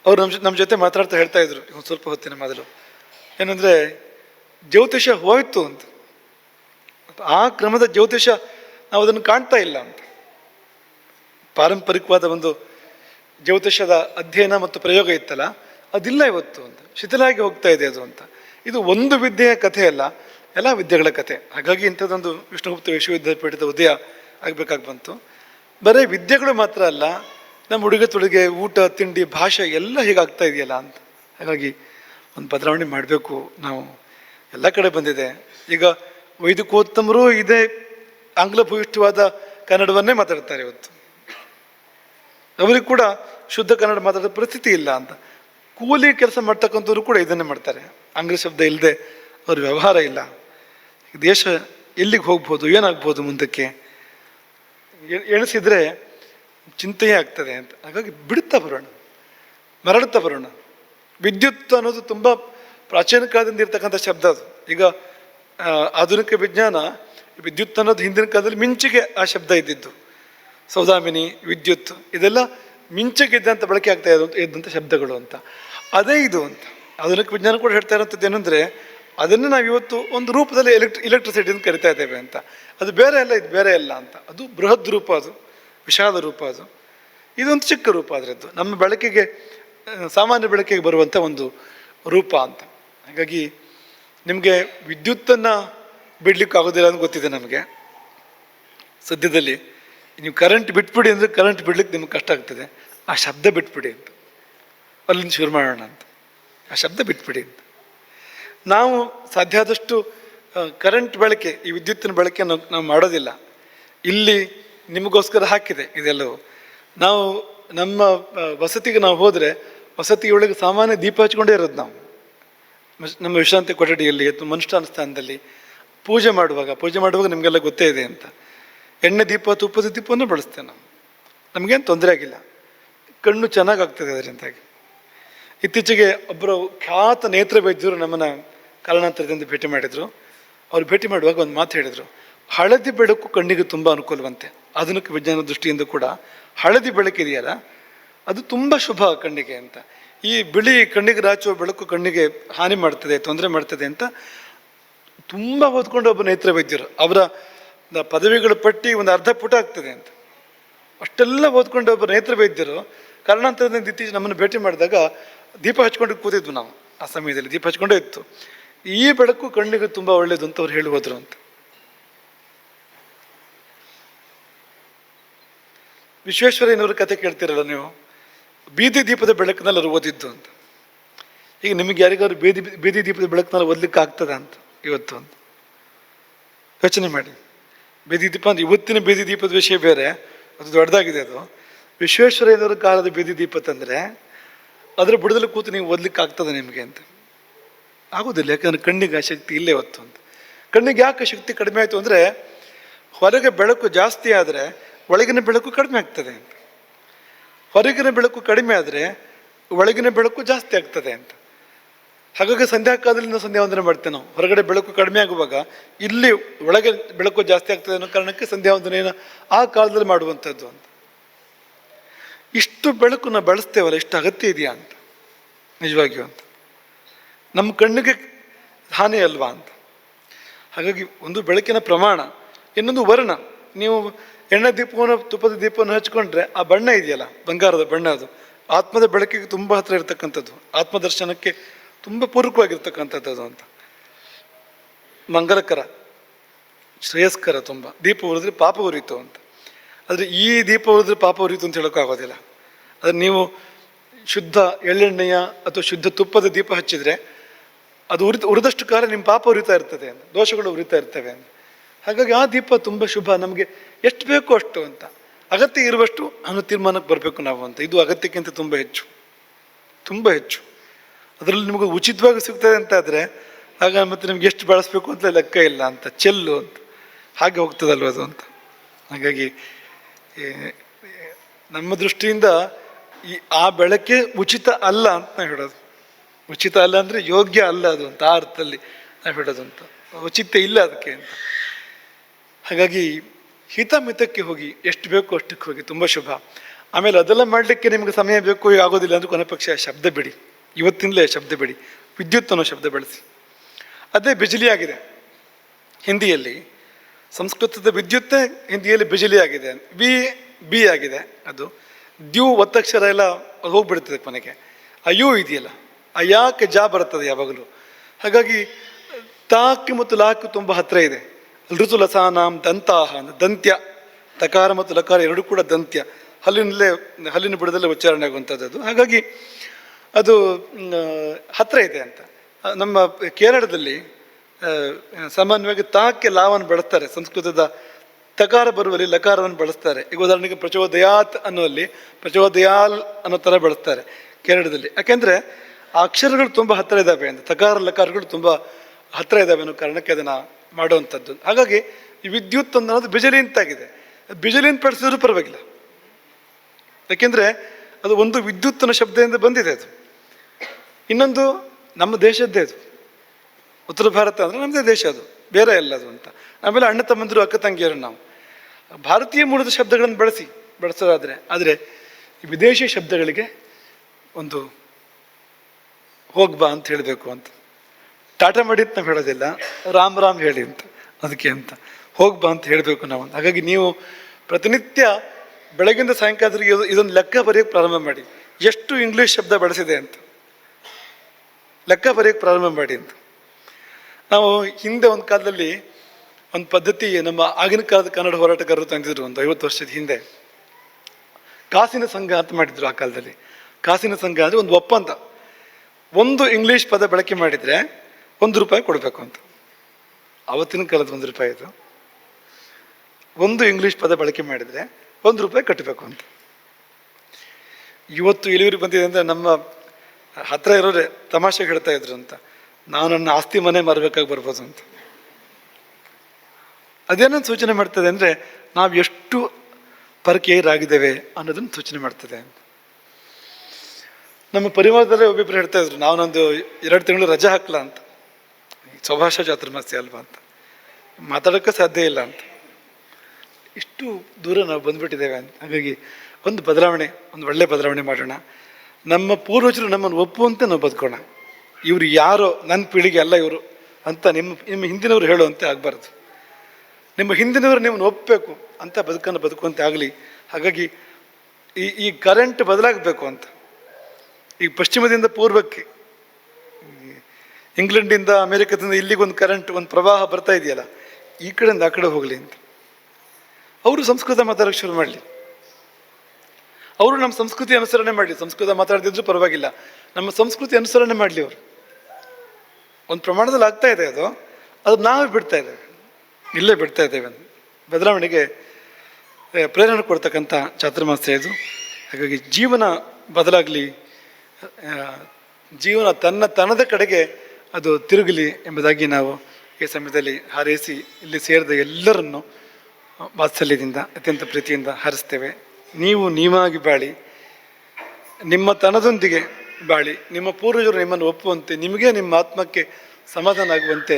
ಅವರು ನಮ್ಮ ನಮ್ಮ ಜೊತೆ ಮಾತಾಡ್ತಾ ಹೇಳ್ತಾ ಇದ್ರು ಒಂದು ಸ್ವಲ್ಪ ಹೊತ್ತಿನ ಮೊದಲು. ಏನಂದರೆ ಜ್ಯೋತಿಷ ಹೋಯ್ತು ಅಂತ. ಆ ಕ್ರಮದ ಜ್ಯೋತಿಷ ನಾವು ಅದನ್ನು ಕಾಣ್ತಾ ಇಲ್ಲ ಅಂತ. ಪಾರಂಪರಿಕವಾದ ಒಂದು ಜ್ಯೋತಿಷದ ಅಧ್ಯಯನ ಮತ್ತು ಪ್ರಯೋಗ ಇತ್ತಲ್ಲ ಅದಿಲ್ಲ ಇವತ್ತು ಅಂತ. ಶಿಥಿಲಾಗಿ ಹೋಗ್ತಾ ಇದೆ ಅದು ಅಂತ. ಇದು ಒಂದು ವಿದ್ಯೆಯ ಕಥೆ ಅಲ್ಲ ಎಲ್ಲ ವಿದ್ಯೆಗಳ ಕಥೆ. ಹಾಗಾಗಿ ಇಂಥದ್ದೊಂದು ವಿಷ್ಣುಗುಪ್ತ ವಿಶ್ವವಿದ್ಯಾಪೀಠದ ಉದಯ ಆಗಬೇಕಾಗಿ ಬಂತು. ಬರೀ ವಿದ್ಯೆಗಳು ಮಾತ್ರ ಅಲ್ಲ, ನಮ್ಮ ಉಡುಗೆ ತೊಡುಗೆ ಊಟ, ತಿಂಡಿ, ಭಾಷೆ ಎಲ್ಲ ಹೀಗಾಗ್ತಾ ಇದೆಯಲ್ಲ ಅಂತ. ಹಾಗಾಗಿ ಒಂದು ಬದಲಾವಣೆ ಮಾಡಬೇಕು ನಾವು. ಎಲ್ಲ ಕಡೆ ಬಂದಿದೆ. ಈಗ ವೈದಿಕೋತ್ತಮರು ಇದೇ ಆಂಗ್ಲ ಭೂಯಿಷ್ಠವಾದ ಕನ್ನಡವನ್ನೇ ಮಾತಾಡ್ತಾರೆ ಇವತ್ತು. ಅವರಿಗೆ ಕೂಡ ಶುದ್ಧ ಕನ್ನಡ ಮಾತಾಡೋ ಪರಿಸ್ಥಿತಿ ಇಲ್ಲ ಅಂತ. ಕೂಲಿ ಕೆಲಸ ಮಾಡ್ತಕ್ಕಂಥವ್ರು ಕೂಡ ಇದನ್ನೇ ಮಾಡ್ತಾರೆ. ಆಂಗ್ಲ ಶಬ್ದ ಇಲ್ಲದೆ ಅವ್ರ ವ್ಯವಹಾರ ಇಲ್ಲ. ದೇಶ ಎಲ್ಲಿಗೆ ಹೋಗ್ಬೋದು, ಏನಾಗ್ಬೋದು ಮುಂದಕ್ಕೆ? ಎಣಿಸಿದ್ರೆ ಚಿಂತೆಯೇ ಆಗ್ತದೆ ಅಂತ. ಹಾಗಾಗಿ ಬಿಡುತ್ತಾ ಬರೋಣ. ಮರಳುತ್ತಾ ಬರೋಣ. ವಿದ್ಯುತ್ ಅನ್ನೋದು ತುಂಬ ಪ್ರಾಚೀನ ಕಾಲದಿಂದ ಇರ್ತಕ್ಕಂಥ ಶಬ್ದ ಅದು. ಈಗ ಆಧುನಿಕ ವಿಜ್ಞಾನ ವಿದ್ಯುತ್ ಅನ್ನೋದು ಹಿಂದಿನ ಕಾಲದಲ್ಲಿ ಮಿಂಚಿಗೆ ಆ ಶಬ್ದ ಇದ್ದಿದ್ದು. ಸೌದಾಮಿನಿ, ವಿದ್ಯುತ್, ಇದೆಲ್ಲ ಮಿಂಚಗಿದ್ದಂಥ ಬಳಕೆ ಆಗ್ತಾ ಇದ್ದಂಥ ಇದ್ದಂಥ ಶಬ್ದಗಳು ಅಂತ. ಅದೇ ಇದು ಅಂತ. ಆಧುನಿಕ ವಿಜ್ಞಾನ ಕೂಡ ಹೇಳ್ತಾ ಇರೋಂಥದ್ದು ಏನಂದರೆ, ಅದನ್ನು ನಾವು ಇವತ್ತು ಒಂದು ರೂಪದಲ್ಲಿ ಎಲೆಕ್ಟ್ರಿ ಇಲೆಕ್ಟ್ರಿಸಿಟಿ ಅಂತ ಕರಿತಾ ಇದ್ದೇವೆ ಅಂತ. ಅದು ಬೇರೆ ಅಲ್ಲ, ಇದು ಬೇರೆ ಅಲ್ಲ ಅಂತ. ಅದು ಬೃಹತ್ ರೂಪ ಅದು. ವಿಷಾದ ರೂಪ ಅದು. ಇದೊಂದು ಚಿಕ್ಕ ರೂಪ ಅದರದ್ದು ನಮ್ಮ ಬೆಳಕಿಗೆ ಸಾಮಾನ್ಯ ಬೆಳಕಿಗೆ ಬರುವಂಥ ಒಂದು ರೂಪ ಅಂತ. ಹಾಗಾಗಿ ನಿಮಗೆ ವಿದ್ಯುತ್ತನ್ನು ಬಿಡ್ಲಿಕ್ಕೆ ಆಗೋದಿಲ್ಲ ಅಂತ ಗೊತ್ತಿದೆ ನಮಗೆ. ಸದ್ಯದಲ್ಲಿ. ನೀವು ಕರೆಂಟ್ ಬಿಟ್ಬಿಡಿ ಅಂದರೆ ಕರೆಂಟ್ ಬಿಡ್ಲಿಕ್ಕೆ ನಿಮ್ಗೆ ಕಷ್ಟ ಆಗ್ತದೆ. ಆ ಶಬ್ದ ಬಿಟ್ಬಿಡಿ ಅಂತ. ಅಲ್ಲಿಂದ ಶುರು ಮಾಡೋಣ ಅಂತ. ಆ ಶಬ್ದ ಬಿಟ್ಬಿಡಿ ಅಂತ. ನಾವು ಸಾಧ್ಯ ಆದಷ್ಟು ಕರೆಂಟ್ ಬಳಕೆ, ಈ ವಿದ್ಯುತ್ತಿನ ಬಳಕೆ ನಾವು ಮಾಡೋದಿಲ್ಲ. ಇಲ್ಲಿ ನಿಮಗೋಸ್ಕರ ಹಾಕಿದೆ ಇದೆಲ್ಲವೂ. ನಾವು ನಮ್ಮ ವಸತಿಗೆ ನಾವು ಹೋದರೆ ವಸತಿಯೊಳಗೆ ಸಾಮಾನ್ಯ ದೀಪ ಹಚ್ಕೊಂಡೇ ಇರೋದು ನಾವು. ನಮ್ಮ ವಿಶ್ರಾಂತಿ ಕೊಠಡಿಯಲ್ಲಿ ಅಥವಾ ಮನುಷ್ಠಾನ ಸ್ಥಾನದಲ್ಲಿ ಪೂಜೆ ಮಾಡುವಾಗ ಪೂಜೆ ಮಾಡುವಾಗ ನಿಮಗೆಲ್ಲ ಗೊತ್ತೇ ಇದೆ ಅಂತ. ಎಣ್ಣೆ ದೀಪ ತುಪ್ಪದ ದೀಪವನ್ನು ಬಳಸ್ತೇವೆ ನಾವು ನಮಗೇನು ತೊಂದರೆ ಆಗಿಲ್ಲ. ಕಣ್ಣು ಚೆನ್ನಾಗಿ ಆಗ್ತದೆ ಅದರಿಂದಾಗಿ. ಇತ್ತೀಚೆಗೆ ಒಬ್ಬರು ಖ್ಯಾತ ನೇತ್ರ ವೈದ್ಯರು ನಮ್ಮನ್ನು ಕಾರಣಾಂತರದಿಂದ ಭೇಟಿ ಮಾಡಿದರು. ಅವ್ರು ಭೇಟಿ ಮಾಡುವಾಗ ಒಂದು ಮಾತು ಹೇಳಿದರು. ಹಳದಿ ಬೆಳಕು ಕಣ್ಣಿಗೆ ತುಂಬ ಅನುಕೂಲವಂತೆ. ಆಧುನಿಕ ವಿಜ್ಞಾನ ದೃಷ್ಟಿಯಿಂದ ಕೂಡ ಹಳದಿ ಬೆಳಕಿದೆಯಲ್ಲ ಅದು ತುಂಬ ಶುಭ ಕಣ್ಣಿಗೆ ಅಂತ. ಈ ಬಿಳಿ ಕಣ್ಣಿಗೆ ರಾಚುವ ಬೆಳಕು ಕಣ್ಣಿಗೆ ಹಾನಿ ಮಾಡ್ತದೆ, ತೊಂದರೆ ಮಾಡ್ತದೆ ಅಂತ ತುಂಬ ಓದ್ಕೊಂಡು ಒಬ್ಬ ನೇತ್ರ ವೈದ್ಯರು. ಅವರ ಪದವಿಗಳ ಪಟ್ಟಿ ಒಂದು ಅರ್ಧ ಪುಟ ಆಗ್ತದೆ ಅಂತ. ಅಷ್ಟೆಲ್ಲ ಓದ್ಕೊಂಡು ಒಬ್ಬ ನೇತ್ರ ವೈದ್ಯರು. ಕಾರಣಾಂತರದಿಂದ ಇತ್ತೀಚೆಗೆ ನಮ್ಮನ್ನು ಭೇಟಿ ಮಾಡಿದಾಗ ದೀಪ ಹಚ್ಕೊಂಡು ಕೂತಿದ್ವು ನಾವು. ಆ ಸಮಯದಲ್ಲಿ ದೀಪ ಹಚ್ಕೊಂಡೇ ಇತ್ತು. ಈ ಬೆಳಕು ಕಣ್ಣಿಗೆ ತುಂಬ ಒಳ್ಳೇದು ಅಂತ ಅವ್ರು ಹೇಳಿ ಹೋದ್ರು ಅಂತ. ವಿಶ್ವೇಶ್ವರಯ್ಯನವ್ರ ಕತೆ ಕೇಳ್ತೀರಲ್ಲ ನೀವು? ಬೀದಿ ದೀಪದ ಬೆಳಕಿನಲ್ಲಿ ಅವರು ಓದಿದ್ದು ಅಂತ. ಈಗ ನಿಮಗೆ ಯಾರಿಗಾದ್ರು ಬೀದಿ ಬೀದಿ ದೀಪದ ಬೆಳಕಿನಲ್ಲಿ ಓದ್ಲಿಕ್ಕೆ ಆಗ್ತದ ಅಂತ ಇವತ್ತು ಅಂತ. ಯೋಚನೆ ಮಾಡಿ. ಬೀದಿ ದೀಪ ಅಂದ್ರೆ ಇವತ್ತಿನ ಬೀದಿ ದೀಪದ ವಿಷಯ ಬೇರೆ, ಅದು ದೊಡ್ಡದಾಗಿದೆ ಅದು. ವಿಶ್ವೇಶ್ವರಯ್ಯನವರ ಕಾಲದ ಬೀದಿ ದೀಪ ತಂದರೆ ಅದರ ಬುಡದಲ್ಲಿ ಕೂತು ನೀವು ಓದ್ಲಿಕ್ಕೆ ಆಗ್ತದೆ ನಿಮಗೆ ಅಂತ. ಆಗೋದಿಲ್ಲ, ಯಾಕಂದ್ರೆ ಕಣ್ಣಿಗೆ ಶಕ್ತಿ ಇಲ್ಲೇ ಹೊತ್ತು ಅಂತ. ಕಣ್ಣಿಗೆ ಯಾಕೆ ಶಕ್ತಿ ಕಡಿಮೆ ಆಯಿತು ಅಂದರೆ ಹೊರಗೆ ಬೆಳಕು ಜಾಸ್ತಿ ಆದರೆ ಒಳಗಿನ ಬೆಳಕು ಕಡಿಮೆ ಆಗ್ತದೆ ಅಂತ. ಹೊರಗಿನ ಬೆಳಕು ಕಡಿಮೆ ಆದರೆ ಒಳಗಿನ ಬೆಳಕು ಜಾಸ್ತಿ ಆಗ್ತದೆ ಅಂತ. ಹಾಗಾಗಿ ಸಂಧ್ಯಾಕಾಲದಲ್ಲಿ ನಾವು ಸಂಧ್ಯಾ ವಂದನೆ ಮಾಡ್ತೇವೆ ನಾವು. ಹೊರಗಡೆ ಬೆಳಕು ಕಡಿಮೆ ಆಗುವಾಗ ಇಲ್ಲಿ ಒಳಗೆ ಬೆಳಕು ಜಾಸ್ತಿ ಆಗ್ತದೆ ಅನ್ನೋ ಕಾರಣಕ್ಕೆ ಸಂಧ್ಯಾ ವಂದನೆಯನ್ನು ಆ ಕಾಲದಲ್ಲಿ ಮಾಡುವಂಥದ್ದು ಅಂತ. ಇಷ್ಟು ಬೆಳಕು ನಾವು ಬಳಸ್ತೇವಲ್ಲ, ಇಷ್ಟು ಅಗತ್ಯ ಇದೆಯಾ ಅಂತ. ನಿಜವಾಗಿಯೂ ಅಂತ. ನಮ್ಮ ಕಣ್ಣಿಗೆ ಹಾನಿ ಅಲ್ವಾ ಅಂತ. ಹಾಗಾಗಿ ಒಂದು ಬೆಳಕಿನ ಪ್ರಮಾಣ, ಇನ್ನೊಂದು ವರ್ಣ. ನೀವು ಎಣ್ಣೆ ದೀಪವನ್ನು, ತುಪ್ಪದ ದೀಪವನ್ನು ಹಚ್ಕೊಂಡ್ರೆ ಆ ಬಣ್ಣ ಇದೆಯಲ್ಲ, ಬಂಗಾರದ ಬಣ್ಣ ಅದು. ಆತ್ಮದ ಬೆಳಕಿಗೆ ತುಂಬ ಹತ್ರ ಇರತಕ್ಕಂಥದ್ದು. ಆತ್ಮದರ್ಶನಕ್ಕೆ ತುಂಬ ಪೂರಕವಾಗಿರ್ತಕ್ಕಂಥದ್ದು ಅಂತ. ಮಂಗಲಕರ, ಶ್ರೇಯಸ್ಕರ ತುಂಬ. ದೀಪ ಉರಿದ್ರೆ ಪಾಪ ಉರಿತು ಅಂತ. ಆದರೆ ಈ ದೀಪ ಉರಿದ್ರೆ ಪಾಪ ಉರಿತು ಅಂತ ಹೇಳೋಕ್ಕಾಗೋದಿಲ್ಲ ಆದರೆ ನೀವು ಶುದ್ಧ ಎಳ್ಳೆಣ್ಣೆಯ ಅಥವಾ ಶುದ್ಧ ತುಪ್ಪದ ದೀಪ ಹಚ್ಚಿದ್ರೆ ಅದು ಉರಿತ ಉರಿದಷ್ಟು ಕಾಲ ನಿಮ್ಮ ಪಾಪ ಉರಿತಾ ಇರ್ತದೆ ಅಂತ. ದೋಷಗಳು ಉರಿತಾ ಇರ್ತವೆ ಅಂತ. ಹಾಗಾಗಿ ಆ ದೀಪ ತುಂಬ ಶುಭ. ನಮಗೆ ಎಷ್ಟು ಬೇಕೋ ಅಷ್ಟು ಅಂತ. ಅಗತ್ಯ ಇರುವಷ್ಟು ಅನ್ನೋ ತೀರ್ಮಾನಕ್ಕೆ ಬರಬೇಕು ನಾವು ಅಂತ. ಇದು ಅಗತ್ಯಕ್ಕಿಂತ ತುಂಬ ಹೆಚ್ಚು. ತುಂಬ ಹೆಚ್ಚು. ಅದರಲ್ಲಿ ನಿಮಗೆ ಉಚಿತವಾಗಿ ಸಿಗ್ತದೆ ಅಂತ ಆದರೆ, ಆಗ ಮತ್ತೆ ನಿಮ್ಗೆ ಎಷ್ಟು ಬಳಸಬೇಕು ಅಂತ ಲೆಕ್ಕ ಇಲ್ಲ ಅಂತ, ಚೆಲ್ಲು ಅಂತ. ಹಾಗೆ ಹೋಗ್ತದಲ್ವ ಅದು ಅಂತ. ಹಾಗಾಗಿ ನಮ್ಮ ದೃಷ್ಟಿಯಿಂದ ಈ ಆ ಬೆಳಕೆ ಉಚಿತ ಅಲ್ಲ ಅಂತ ನಾವು ಹೇಳೋದು. ಉಚಿತ ಅಲ್ಲ ಅಂದರೆ ಯೋಗ್ಯ ಅಲ್ಲ ಅದು ಅಂತ, ಆ ಅರ್ಥದಲ್ಲಿ ನಾವು ಹೇಳೋದು ಅಂತ. ಉಚಿತ ಇಲ್ಲ ಅದಕ್ಕೆ ಅಂತ. ಹಾಗಾಗಿ ಹಿತಮಿತಕ್ಕೆ ಹೋಗಿ ಎಷ್ಟು ಬೇಕೋ ಅಷ್ಟಕ್ಕೆ ಹೋಗಿ, ತುಂಬ ಶುಭ. ಆಮೇಲೆ ಅದೆಲ್ಲ ಮಾಡಲಿಕ್ಕೆ ನಿಮಗೆ ಸಮಯ ಬೇಕು ಆಗೋದಿಲ್ಲ ಅಂದರೆ ಕೊನೆ ಪಕ್ಷ ಶಬ್ದ ಬಿಡಿ. ಇವತ್ತಿನಲೇ ಶಬ್ದ ಬಿಡಿ. ವಿದ್ಯುತ್ ಅನ್ನೋ ಶಬ್ದ ಬಳಸಿ. ಅದೇ ಬಿಜಿಲಿ ಆಗಿದೆ ಹಿಂದಿಯಲ್ಲಿ ಸಂಸ್ಕೃತದ ವಿದ್ಯುತ್ತೇ ಹಿಂದಿಯಲ್ಲಿ ಬಿಜಿಲಿ ಆಗಿದೆ ಬಿ ಬಿ ಆಗಿದೆ ಅದು. ದ್ಯೂ ಒತ್ತಕ್ಷರ ಎಲ್ಲ ಹೋಗ್ಬಿಡ್ತದೆ ಕೊನೆಗೆ. ಅಯ್ಯೋ ಇದೆಯಲ್ಲ. ಆ ಯಾಕೆ ಜಾ ಬರ್ತದೆ ಯಾವಾಗಲೂ. ಹಾಗಾಗಿ ತಾಕ್ ಮತ್ತು ಲಾಕ್ ತುಂಬ ಹತ್ರ ಇದೆ. ಋತು ಲಸಾನಾಂ ದಂತಾಹ ಅಂದರೆ ದಂತ್ಯ. ತಕಾರ ಮತ್ತು ಲಕಾರ ಎರಡೂ ಕೂಡ ದಂತ್ಯ. ಹಲ್ಲಿನಲ್ಲೇ, ಹಲ್ಲಿನ ಬಿಡದಲ್ಲೇ ಉಚ್ಚಾರಣೆ ಆಗುವಂಥದ್ದು ಹಾಗಾಗಿ ಅದು ಹತ್ತಿರ ಇದೆ ಅಂತ. ನಮ್ಮ ಕೇರಳದಲ್ಲಿ ಸಾಮಾನ್ಯವಾಗಿ ತಾಕ್ಕೆ ಲಾವನ್ನು ಬಳಸ್ತಾರೆ. ಸಂಸ್ಕೃತದ ತಕಾರ ಬರುವಲ್ಲಿ ಲಕಾರವನ್ನು ಬಳಸ್ತಾರೆ. ಈಗ ಉದಾಹರಣೆಗೆ ಪ್ರಚೋದಯಾತ್ ಅನ್ನುವಲ್ಲಿ ಪ್ರಚೋದಯಾಲ್ ಅನ್ನೋ ಥರ ಬಳಸ್ತಾರೆ ಕೇರಳದಲ್ಲಿ. ಯಾಕೆಂದರೆ ಆ ಅಕ್ಷರಗಳು ತುಂಬ ಹತ್ತಿರ ಇದ್ದಾವೆ ಅಂತ. ತಕಾರ, ಲಕಾರಗಳು ತುಂಬ ಹತ್ತಿರ ಇದ್ದಾವೆ ಅನ್ನೋ ಕಾರಣಕ್ಕೆ ಅದನ್ನು ಮಾಡುವಂಥದ್ದು. ಹಾಗಾಗಿ ಈ ವಿದ್ಯುತ್ ಅನ್ನೋದು ಬಿಜಲಿ ಅಂತಾಗಿದೆ ಬಿಜಲಿ ಅಂತ ಪಡಿಸಿದ್ರು ಪರವಾಗಿಲ್ಲ. ಯಾಕೆಂದರೆ ಅದು ಒಂದು ವಿದ್ಯುತ್ತಿನ ಶಬ್ದದಿಂದ ಬಂದಿದೆ ಅದು. ಇನ್ನೊಂದು ನಮ್ಮ ದೇಶದ್ದೇ ಅದು. ಉತ್ತರ ಭಾರತ ಅಂದರೆ ನಮ್ಮದೇ ದೇಶ ಅದು, ಬೇರೆ ಅಲ್ಲ ಅದು ಅಂತ. ಆಮೇಲೆ ಅಣ್ಣ ತಮ್ಮಂದಿರು, ಅಕ್ಕ ತಂಗಿಯರು ನಾವು. ಭಾರತೀಯ ಮೂಲದ ಶಬ್ದಗಳನ್ನು ಬಳಸಿ ಬಳಸೋದಾದರೆ ಆದರೆ ವಿದೇಶಿ ಶಬ್ದಗಳಿಗೆ ಒಂದು ಹೋಗ್ಬಾ ಅಂತ ಹೇಳಬೇಕು ಅಂತ. ಟಾಟಾ ಮಾಡಿ ಅಂತ ನಾವು ಹೇಳೋದಿಲ್ಲ, ರಾಮ್ ರಾಮ್ ಹೇಳಿ ಅಂತ, ಅದಕ್ಕೆ ಅಂತ. ಹೋಗ್ಬಾ ಅಂತ ಹೇಳಬೇಕು ನಾವು ಹಾಗಾಗಿ ನೀವು ಪ್ರತಿನಿತ್ಯ ಬೆಳಗಿಂದ ಸಾಯಂಕಾಲದವರೆಗೆ ಇದೊಂದು ಲೆಕ್ಕ ಬರೆಯೋಕ್ಕೆ ಪ್ರಾರಂಭ ಮಾಡಿ. ಎಷ್ಟು ಇಂಗ್ಲೀಷ್ ಶಬ್ದ ಬಳಸಿದೆ ಅಂತ. ಲೆಕ್ಕ ಬರೆಯೋಕ್ಕೆ ಪ್ರಾರಂಭ ಮಾಡಿ ಅಂತ. ನಾವು ಹಿಂದೆ ಒಂದು ಕಾಲದಲ್ಲಿ ಒಂದು ಪದ್ಧತಿ ನಮ್ಮ ಆಗಿನ ಕಾಲದ ಕನ್ನಡ ಹೋರಾಟಗಾರರು ತಂದಿದ್ರು ಒಂದು ಐವತ್ತು ವರ್ಷದ ಹಿಂದೆ. ಕಾಸಿನ ಸಂಘ ಅಂತ ಮಾಡಿದ್ರು ಆ ಕಾಲದಲ್ಲಿ. ಕಾಸಿನ ಸಂಘ ಅಂದರೆ ಒಂದು ಒಪ್ಪಂದ ಒಂದು ಇಂಗ್ಲೀಷ್ ಪದ ಬಳಕೆ ಮಾಡಿದರೆ ಒಂದು ರೂಪಾಯಿ ಕೊಡಬೇಕು ಅಂತ. ಆವತ್ತಿನ ಕಾಲದ ಒಂದು ರೂಪಾಯಿ ಇದು ಒಂದು ಇಂಗ್ಲೀಷ್ ಪದ ಬಳಕೆ ಮಾಡಿದರೆ ಒಂದು ರೂಪಾಯಿ ಕಟ್ಟಬೇಕು ಅಂತ. ಇವತ್ತು ಇಳುವರಿ ಬಂದಿದೆ ಅಂದರೆ ನಮ್ಮ ಹತ್ರ ಇರೋರೆ ತಮಾಷೆ ಹೇಳ್ತಾ ಇದ್ರು ಅಂತ. ನಾನು ನನ್ನ ಆಸ್ತಿ ಮನೆ ಮರಬೇಕಾಗಿ ಬರ್ಬೋದು ಅಂತ. ಅದೇನೊಂದು ಸೂಚನೆ ಮಾಡ್ತದೆ ಅಂದರೆ ನಾವು ಎಷ್ಟು ಪರಕೀಯರಾಗಿದ್ದೇವೆ ಅನ್ನೋದನ್ನು ಸೂಚನೆ ಮಾಡ್ತದೆ. ನಮ್ಮ ಪರಿವಾರದಲ್ಲೇ ಒಬ್ಬಿಬ್ರು ಹೇಳ್ತಾ ಇದ್ರು, ನಾವೊಂದು ಎರಡು ತಿಂಗಳು ರಜೆ ಹಾಕ್ಲಾ ಅಂತ. ಸ್ವಭಾಷ ಚಾತುರ್ಮಾಸ್ಯ ಅಲ್ವಾ ಅಂತ. ಮಾತಾಡೋಕ್ಕೆ ಸಾಧ್ಯ ಇಲ್ಲ ಅಂತ. ಇಷ್ಟು ದೂರ ನಾವು ಬಂದ್ಬಿಟ್ಟಿದ್ದೇವೆ ಅಂತ. ಹಾಗಾಗಿ ಒಂದು ಬದಲಾವಣೆ, ಒಂದು ಒಳ್ಳೆ ಬದಲಾವಣೆ ಮಾಡೋಣ. ನಮ್ಮ ಪೂರ್ವಜರು ನಮ್ಮನ್ನು ಒಪ್ಪುವಂತೆ ನಾವು ಬದುಕೋಣ. ಇವರು ಯಾರೋ ನನ್ನ ಪೀಳಿಗೆ ಅಲ್ಲ ಇವರು ಅಂತ ನಿಮ್ಮ ನಿಮ್ಮ ಹಿಂದಿನವರು ಹೇಳುವಂತೆ ಆಗಬಾರ್ದು. ನಿಮ್ಮ ಹಿಂದಿನವರು ನಿಮ್ಮನ್ನು ಒಪ್ಪಬೇಕು ಅಂತ ಬದುಕನ್ನು ಬದುಕುವಂತೆ ಆಗಲಿ. ಹಾಗಾಗಿ ಈ ಈ ಕರೆಂಟ್ ಬದಲಾಗಬೇಕು ಅಂತ. ಈ ಪಶ್ಚಿಮದಿಂದ ಪೂರ್ವಕ್ಕೆ ಇಂಗ್ಲೆಂಡಿಂದ ಅಮೆರಿಕದಿಂದ ಇಲ್ಲಿಗೊಂದು ಕರೆಂಟ್ ಒಂದು ಪ್ರವಾಹ ಬರ್ತಾ ಇದೆಯಲ್ಲ, ಈ ಕಡೆಯಿಂದ ಆ ಕಡೆ ಹೋಗಲಿ ಅಂತ. ಅವರು ಸಂಸ್ಕೃತ ಮಾತಾಡೋಕ್ಕೆ ಶುರು ಮಾಡಲಿ. ಅವರು ನಮ್ಮ ಸಂಸ್ಕೃತಿ ಅನುಸರಣೆ ಮಾಡಲಿ. ಸಂಸ್ಕೃತ ಮಾತಾಡ್ತಿದ್ರು ಪರವಾಗಿಲ್ಲ. ನಮ್ಮ ಸಂಸ್ಕೃತಿ ಅನುಸರಣೆ ಮಾಡಲಿ ಅವರು. ಒಂದು ಪ್ರಮಾಣದಲ್ಲಿ ಆಗ್ತಾ ಇದೆ ಅದು. ಅದು ನಾವೇ ಬಿಡ್ತಾ ಇದ್ದೇವೆ. ಇಲ್ಲೇ ಬಿಡ್ತಾ ಇದ್ದೇವೆ ಬದಲಾವಣೆಗೆ ಪ್ರೇರಣೆ ಕೊಡ್ತಕ್ಕಂಥ ಚಾತುರ್ಮಾಸ್ಯ ಇದು ಹಾಗಾಗಿ ಜೀವನ ಬದಲಾಗಲಿ ಜೀವನ ತನ್ನ ತನದ ಕಡೆಗೆ ಅದು ತಿರುಗಲಿ ಎಂಬುದಾಗಿ ನಾವು ಈ ಸಮಯದಲ್ಲಿ ಹಾರೈಸಿ ಇಲ್ಲಿ ಸೇರಿದ ಎಲ್ಲರನ್ನು ವಾತ್ಸಲ್ಯದಿಂದ, ಅತ್ಯಂತ ಪ್ರೀತಿಯಿಂದ ಹಾರಿಸ್ತೇವೆ. ನೀವು ನೀವಾಗಿ ಬಾಳಿ, ನಿಮ್ಮ ತನದೊಂದಿಗೆ ಬಾಳಿ, ನಿಮ್ಮ ಪೂರ್ವಜರು ನಿಮ್ಮನ್ನು ಒಪ್ಪುವಂತೆ, ನಿಮಗೆ ನಿಮ್ಮ ಆತ್ಮಕ್ಕೆ ಸಮಾಧಾನ ಆಗುವಂತೆ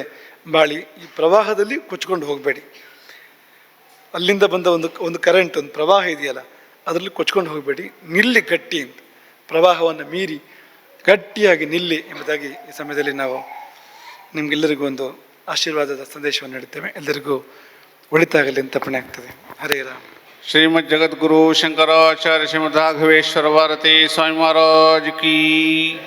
ಬಾಳಿ, ಈ ಪ್ರವಾಹದಲ್ಲಿ ಕೊಚ್ಕೊಂಡು ಹೋಗಬೇಡಿ. ಅಲ್ಲಿಂದ ಬಂದ ಒಂದು ಒಂದು ಕರೆಂಟ್ ಒಂದು ಪ್ರವಾಹ ಇದೆಯಲ್ಲ, ಅದರಲ್ಲಿ ಕೊಚ್ಕೊಂಡು ಹೋಗಬೇಡಿ. ನಿಲ್ಲಿ ಗಟ್ಟಿ ಅಂತ, ಪ್ರವಾಹವನ್ನು ಮೀರಿ ಗಟ್ಟಿಯಾಗಿ ನಿಲ್ಲಿ ಎಂಬುದಾಗಿ ಈ ಸಮಯದಲ್ಲಿ ನಾವು ನಿಮಗೆಲ್ಲರಿಗೂ ಒಂದು ಆಶೀರ್ವಾದದ ಸಂದೇಶವನ್ನು ನೀಡುತ್ತೇವೆ. ಎಲ್ಲರಿಗೂ ಒಳಿತಾಗಲಿ ಅಂತ ಪಣೆ ಆಗ್ತದೆ. ಹರೇ ರಾಮ್. श्रीमद जगत गुरु शंकराचार्य श्रीमद राघवेश्वर भारती स्वामी महाराज की।